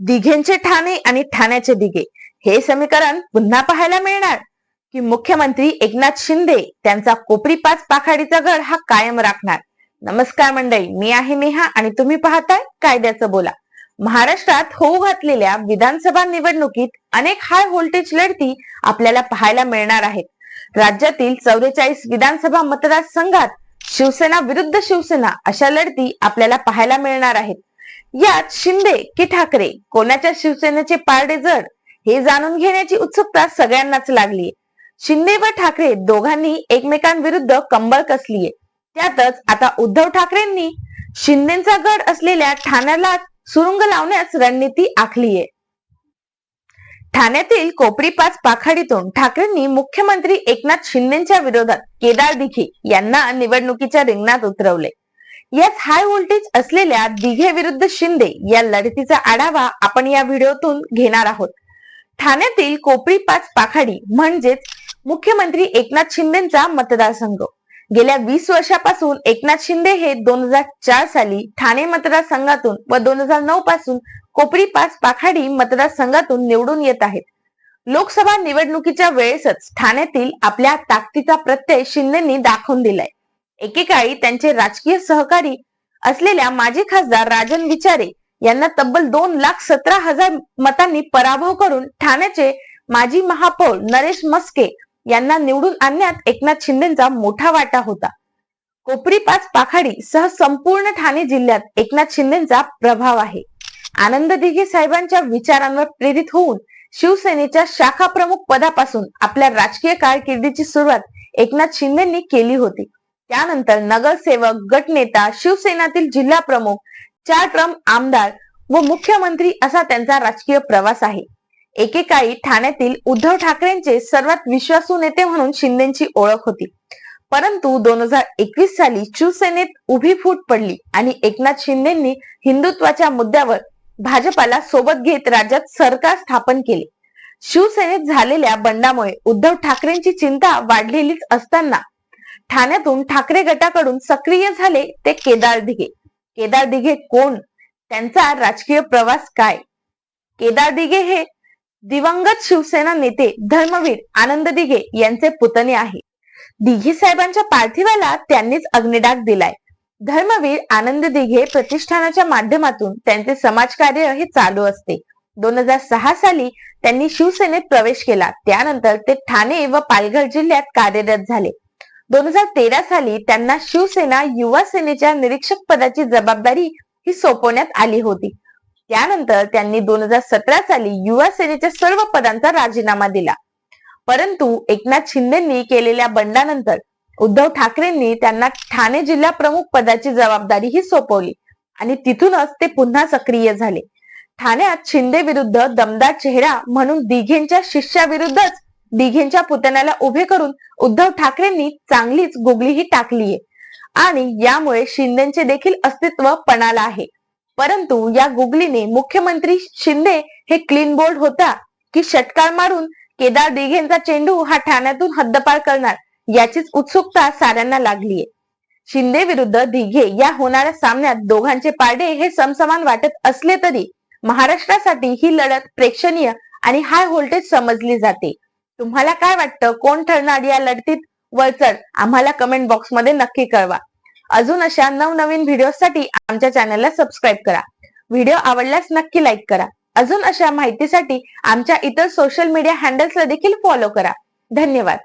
दिघेंचे ठाणे आणि ठाण्याचे दिघे. हे समीकरण पुन्हा पाहायला मिळणार. की मुख्यमंत्री एकनाथ शिंदे त्यांचा कोपरी पाच पाखाडीचा गड हा कायम राखणार. नमस्कार मंडळी मी आहे नेहा आणि तुम्ही पाहताय कायद्याचं बोला. महाराष्ट्रात होऊ घातलेल्या विधानसभा निवडणुकीत अनेक हाय व्होल्टेज लढती आपल्याला पाहायला मिळणार आहेत. राज्यातील चौवेचाळीस विधानसभा मतदारसंघात शिवसेना विरुद्ध शिवसेना अशा लढती आपल्याला पाहायला मिळणार आहेत. यात शिंदे की ठाकरे कोणाच्या शिवसेनेचे पारडे जड? हे जाणून घेण्याची उत्सुकता सगळ्यांनाच लागलीये. शिंदे व ठाकरे दोघांनी एकमेकांविरुद्ध कंबळ कसलीये? त्यातच आता उद्धव ठाकरेंनी शिंदेचा गड असलेल्या ठाण्याला सुरुंग लावण्यास रणनीती आखलीये. ठाण्यातील कोपरी पाच पाखाडीतून ठाकरेंनी मुख्यमंत्री एकनाथ शिंदेच्या विरोधात केदार दिखी यांना निवडणुकीच्या रिंगणात उतरवले. याच हाय व्होल्टेज असलेल्या दिघे विरुद्ध शिंदे या लढतीचा आढावा आपण या व्हिडिओतून घेणार आहोत. ठाण्यातील कोपरी पाच पाखाडी म्हणजेच मुख्यमंत्री एकनाथ शिंदेचा मतदारसंघ. गेल्या वीस वर्षापासून एकनाथ शिंदे हे दोन हजार चार साली ठाणे मतदारसंघातून व दोन हजार नऊ पासून कोपरी पाच पाखाडी मतदारसंघातून निवडून येत आहेत. लोकसभा निवडणुकीच्या वेळेसच ठाण्यातील आपल्या ताकदीचा प्रत्यय शिंदेनी दाखवून दिलाय. एकेकाळी त्यांचे राजकीय सहकारी असलेल्या माजी खासदार राजन विचारे यांना तब्बल दोन लाख सतरा हजार मतांनी पराभव करून ठाण्याचे माजी महापौर नरेश मस्के यांना निवडून आणण्यात एकनाथ शिंदेचा मोठा वाटा होता. कोपरी पाच पाखाडी सह संपूर्ण ठाणे जिल्ह्यात एकनाथ शिंदेचा प्रभाव आहे. आनंद दिघे साहेबांच्या विचारांवर प्रेरित होऊन शिवसेनेच्या शाखा प्रमुख पदापासून आपल्या राजकीय कारकिर्दीची सुरुवात एकनाथ शिंदेनी केली होती. त्यानंतर नगरसेवक गटनेता शिवसेनातील जिल्हा प्रमुख चार ट्रम आमदार व मुख्यमंत्री असा त्यांचा राजकीय प्रवास आहे. एकेकाळी ठाण्यातील उद्धव ठाकरेंचे सर्वात विश्वासू नेते म्हणून शिंदेची ओळख होती. परंतु दोन हजार एकवीस साली शिवसेनेत उभी फूट पडली आणि एकनाथ शिंदेंनी हिंदुत्वाच्या मुद्द्यावर भाजपाला सोबत घेत राज्यात सरकार स्थापन केले. शिवसेनेत झालेल्या बंडामुळे उद्धव ठाकरेंची चिंता वाढलेलीच असताना ठाण्यातून ठाकरे गटाकडून सक्रिय झाले ते केदार दिघे. केदार दिघे कोण? त्यांचा राजकीय प्रवास काय? केदार दिघे हे दिवंगत शिवसेना नेते धर्मवीर आनंद दिघे यांचे पुतणे आहे. दिघे साहेबांच्या पार्थिवाला त्यांनीच अग्निडाग दिलाय. धर्मवीर आनंद दिघे प्रतिष्ठानाच्या माध्यमातून त्यांचे समाजकार्य हे चालू असते. दोन हजार सहा साली त्यांनी शिवसेनेत प्रवेश केला. त्यानंतर ते ठाणे व पालघर जिल्ह्यात कार्यरत झाले. दोन हजार तेरा साली त्यांना शिवसेना युवा सेनेच्या निरीक्षक पदाची जबाबदारी ही सोपवण्यात आली होती. त्यानंतर त्यांनी दोन हजार सतरा साली युवा सेनेच्या सर्व पदांचा राजीनामा दिला. परंतु एकनाथ शिंदेनी केलेल्या बंडानंतर उद्धव ठाकरेंनी त्यांना ठाणे जिल्हा प्रमुख पदाची जबाबदारी ही सोपवली आणि तिथूनच ते पुन्हा सक्रिय झाले. ठाण्यात शिंदे विरुद्ध दमदार चेहरा म्हणून दिघेंच्या शिष्याविरुद्धच दिघेंच्या पुतण्याला उभे करून उद्धव ठाकरेंनी चांगलीच गुगलीही टाकलीये. आणि यामुळे शिंदेचे देखील अस्तित्व पणाला आहे. परंतु या गुगलीने मुख्यमंत्री शिंदे हे क्लीन बोर्ड होता की षटकार मारून केदार दिघेंचा चेंडू हा ठाण्यातून हद्दपार करणार याचीच उत्सुकता साऱ्यांना लागलीये. शिंदे विरुद्ध दिघे या होणाऱ्या सामन्यात दोघांचे पारडे हे समसमान वाटत असले तरी महाराष्ट्रासाठी ही लढत प्रेक्षणीय आणि हाय व्होल्टेज समजली जाते. तुम्हाला काय वाटतं? कोण ठरणार या लढतीत? वळचड आम्हाला कमेंट बॉक्समध्ये नक्की कळवा. अजून अशा नवनवीन व्हिडिओसाठी आमच्या चॅनलला सबस्क्राईब करा. व्हिडिओ आवडल्यास नक्की लाईक करा. अजून अशा माहितीसाठी आमच्या इतर सोशल मीडिया हँडल्सला देखील फॉलो करा. धन्यवाद.